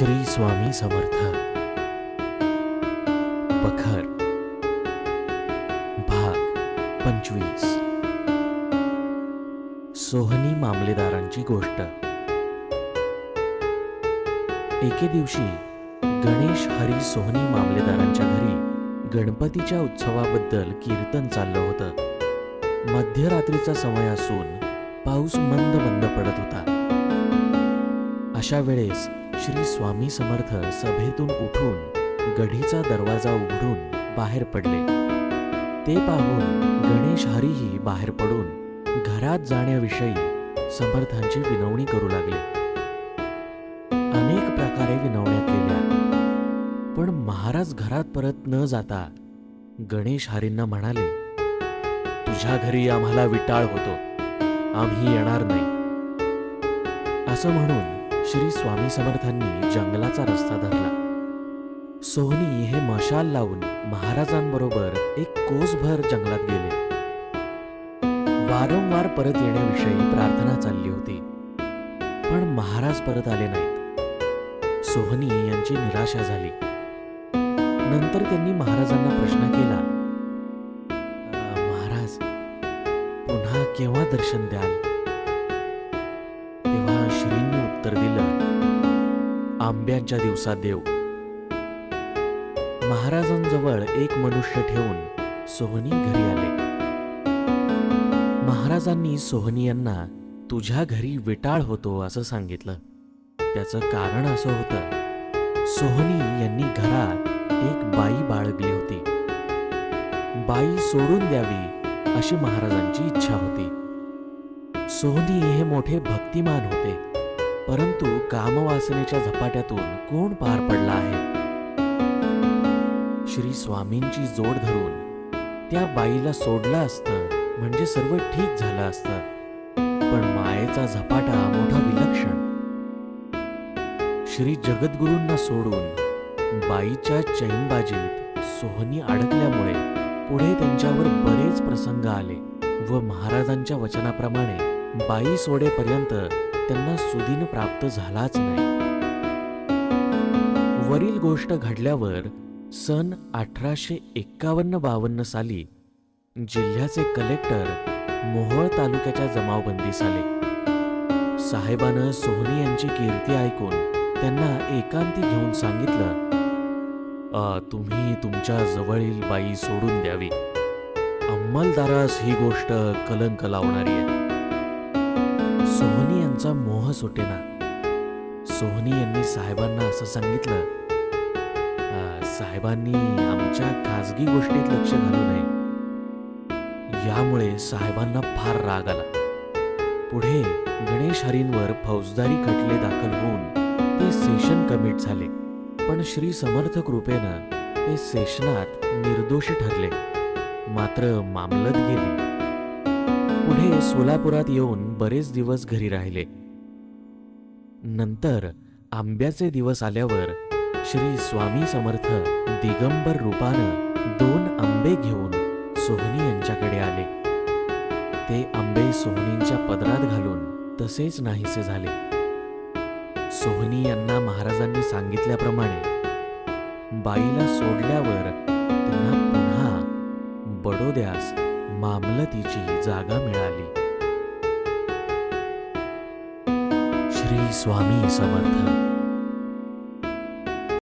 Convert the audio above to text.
श्री स्वामी समर्थ. बखर भाग पंचवीस. सोहनी मामलेदारांची गोष्ट. एके दिवशी गणेश हरी सोहनी मामलेदारांच्या घरी गणपतीच्या उत्सवाबद्दल कीर्तन चाललं होतं. मध्यरात्रीचा समय असून पाऊस मंद मंद पडत होता. अशा वेळेस श्री स्वामी समर्थ सभेतून उठून गढीचा दरवाजा उघडून बाहेर पडले. ते पाहून गणेश हरीही बाहेर पडून घरात जाण्याविषयी समर्थांची विनवणी करू लागले. अनेक प्रकारे विनवण्या केल्या. पण महाराज घरात परत न जाता गणेश हरींना म्हणाले तुझ्या घरी आम्हाला विटाळ होतो. आम्ही येणार नाही. असं म्हणून श्री स्वामी समर्थांनी जंगलाचा रस्ता धरला. सोहनी हे मशाल लावून महाराजांबरोबर एक कोसभर जंगलात गेले. वारंवार परत येण्याविषयी प्रार्थना चालली होती पण महाराज परत आले नाहीत. सोहनी यांची निराशा झाली. नंतर त्यांनी महाराजांना प्रश्न केला महाराज पुन्हा केव्हा दर्शन द्याल? तेव्हा श्रींनी आंब्यांच्या दिवसात देव. महाराजांजवळ एक मनुष्य ठेवून सोहनी घरी आले. महाराजांनी सोहनी यांना तुझ्या घरी विटाळ होतो असं सांगितलं. त्याचं कारण असं होतं सोहनी यांनी घरात एक बाई बाळगली होती. बाई सोडून द्यावी अशी महाराजांची इच्छा होती. सोहनी हे मोठे भक्तिमान होते. परंतु कामवासनेच्या झपाट्यातून कोण पार पडला आहे? श्री स्वामींची जोड धरून त्या बाईला सोडलं असतं म्हणजे सर्व ठीक झालं असतं. पण मायेचा झपाटा मोठा विलक्षण. श्री जगद्गुरूंना सोडून बाईच्या चैनबाजीत सोहनी अडकल्यामुळे पुढे त्यांच्यावर बरेच प्रसंग आले व महाराजांच्या वचनाप्रमाणे बाई सोडेपर्यंत त्यांना सुदिन प्राप्त झालाच नाही. वरील गोष्ट घडल्यावर सन अठराशे एक्कावन्न बावन्न साली जिल्ह्याचे कलेक्टर मोहोळ तालुक्याच्या जमावबंदीस आले साहेबानं सोहनी यांची कीर्ती ऐकून त्यांना एकांती घेऊन सांगितलं तुम्ही तुमच्या जवळील बाई सोडून द्यावी. अंमलदारास ही गोष्ट कलंक लावणारी आहे. सोहनी यांचा मोह सुटेना. सोहनी यांनी साहेबांना असं सांगितलं साहेबांनी आमच्या खाजगी गोष्टीत लक्ष घालू नये. यामुळे साहेबांना फार राग आला. पुढे गणेश हरींवर फौजदारी खटले दाखल होऊन ते सेशन कमिट झाले. पण श्री समर्थ कृपेनं ते सेशनात निर्दोषी ठरले. मात्र मामलत गेली. पुढे सोलापुरात येऊन बरेच दिवस घरी राहिले. नंतर आंब्याचे दिवस आल्यावर श्री स्वामी समर्थ दिगंबर रूपानं दोन आंबे घेऊन सोहनी यांच्याकडे आले. ते आंबे सोहनींच्या पदरात घालून तसेच नाहीसे झाले. सोहनी यांना महाराजांनी सांगितल्याप्रमाणे बाईला सोडल्यावर त्यांना पुन्हा बडोद्यास मामलतीची जागा मिळाली. श्री स्वामी समर्थ.